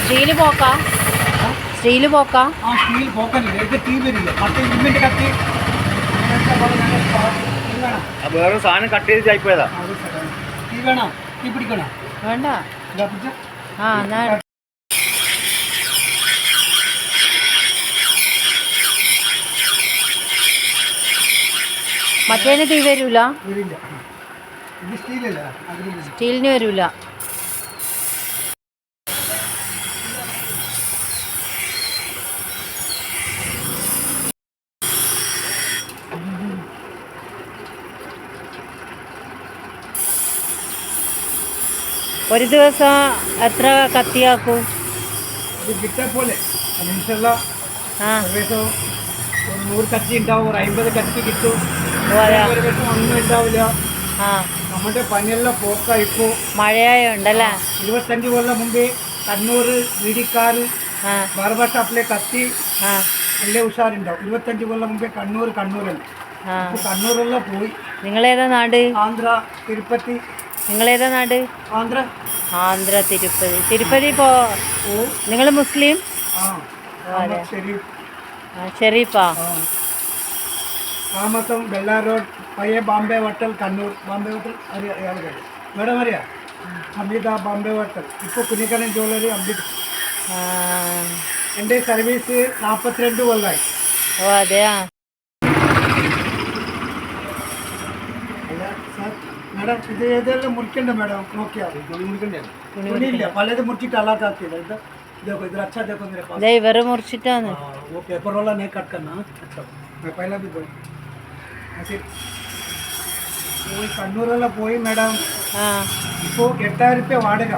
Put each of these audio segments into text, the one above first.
Steel പോക്കാ. Steel പോക്കാ. ആ സ്റ്റീൽ പോക്കല്ലേ ഇത് തീ വരില്ല? മറ്റേ ഇരുമ്പിന്റെ കത്തി. വേറെ സാധനം കട്ട് ചെയ്ത് ചായ്പോയതാ. തീ വേണോ? തീ പിടിക്കണോ? വേണ്ട. ആ എന്നാ മറ്റേന് തീ വരൂല വരില്ല ഇത് സ്റ്റീലല്ല അതിന് സ്റ്റീലിന് വരൂല. ഒരു ദിവസം എത്ര കത്തിയാക്കും? പോലെ. ആ. ഒരു നൂറ് കത്തി ഉണ്ടാവും ഒരു അമ്പത് കത്തി കിട്ടും. ഏകദേശം ഒന്നും ഉണ്ടാവില്ല. നമ്മുടെ പനിയെല്ലാം പോക്കായിപ്പോ മഴയായുണ്ടല്ലേ? ഇരുപത്തഞ്ച് കൊല്ലം മുമ്പേ കണ്ണൂർ വീടിക്കാർ ആ. ബാർബർ ഷാപ്പിലെ കത്തി എല്ലാം ഉഷാറുണ്ടാവും. ഇരുപത്തഞ്ച് കൊല്ലം മുമ്പേ കണ്ണൂർ കണ്ണൂരല്ല? കണ്ണൂരെല്ലാം പോയി. നിങ്ങളേതാ നാട്? ആന്ധ്ര തിരുപ്പതി. നിങ്ങളേതാ നാട്? ആന്ധ്ര. ആന്ധ്ര തിരുപ്പതി. തിരുപ്പതി പോ നിങ്ങൾ മുസ്ലിം? ഷെരീഫാ. ആമത്തം വെള്ളാർ റോഡ് പയ്യ ബോംബെ വട്ടൽ കണ്ണൂർ. ബോംബെ വട്ടൽ അറിയാം അയാൾ കഴിയും മേഡം അറിയാം അമൃത ബോംബെ വട്ടൽ ഇപ്പോൾ കുഞ്ഞിക്കണ്ണൻ ജ്വല്ലറി അമൃത എന്റെ സർവീസ് നാൽപ്പത്തിരണ്ട് കൊല്ലമായി ഓ അതെയാ? മേഡം ഇത് ഏതെല്ലാം മുറിക്കണ്ട മേഡം നോക്കിയാൽ തുണി മുറിക്കണ്ടേ? തുണിയില്ല. പലതും മുറിച്ചിട്ട് അല്ലാത്താക്കിയത് ഇത് ഇതൊക്കെ ഇത് അച്ഛാ ഇതൊക്കെ ഇവരെ മുറിച്ചിട്ടാണ്. ഓക്കെ എപ്പോൾ റോളാ നെയ്ക്കടക്കുന്ന പൈലാബി പോയി. പോയി കണ്ണൂരെല്ലാം പോയി മാഡം. ആ. ഇപ്പോൾ എട്ടായിരം രൂപ വാടക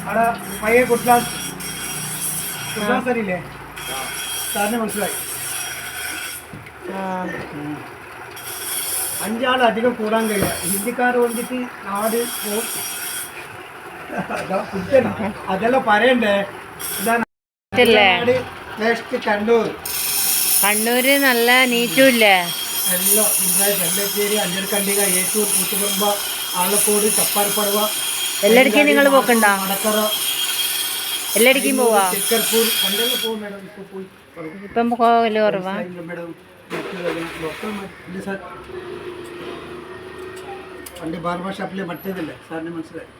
അവിടെ പയ്യെ കുട്ട്ലാസ് കുട്ട്ലാസ് അറിയില്ലേ സാറിന് മനസ്സിലായി. അഞ്ചാൾ അധികം കൂടാൻ കഴിയില്ല. ഹിന്ദിക്കാർ വന്നിട്ട് നാട് പോകും അതാ അതെല്ലാം പറയണ്ടേ? ഇതാണ് കണ്ണൂർ. കണ്ണൂര് നല്ല നീറ്റും എല്ലാം ഇന്ദ്രായി വെള്ളച്ചേരി അഞ്ചൽക്കണ്ടിക ഏറ്റൂർ കൂത്തുകുറുമ്പ ആലക്കോട് ചപ്പാർപ്പടവ എല്ലായിടക്കും നിങ്ങൾ പോക്കണ്ട? മടക്കറ എല്ലായിടക്കും പോവാ? ചെക്കർപൂർ പണ്ടെല്ലാം പോവും മാഡം ഇപ്പൊ പോയി ഇപ്പം പോകൽ കുറവാ? Madam sir. പണ്ട് ബാർബർ ഷാപ്പിലെ മറ്റേതല്ലേ? സാറിന് മനസ്സിലായി.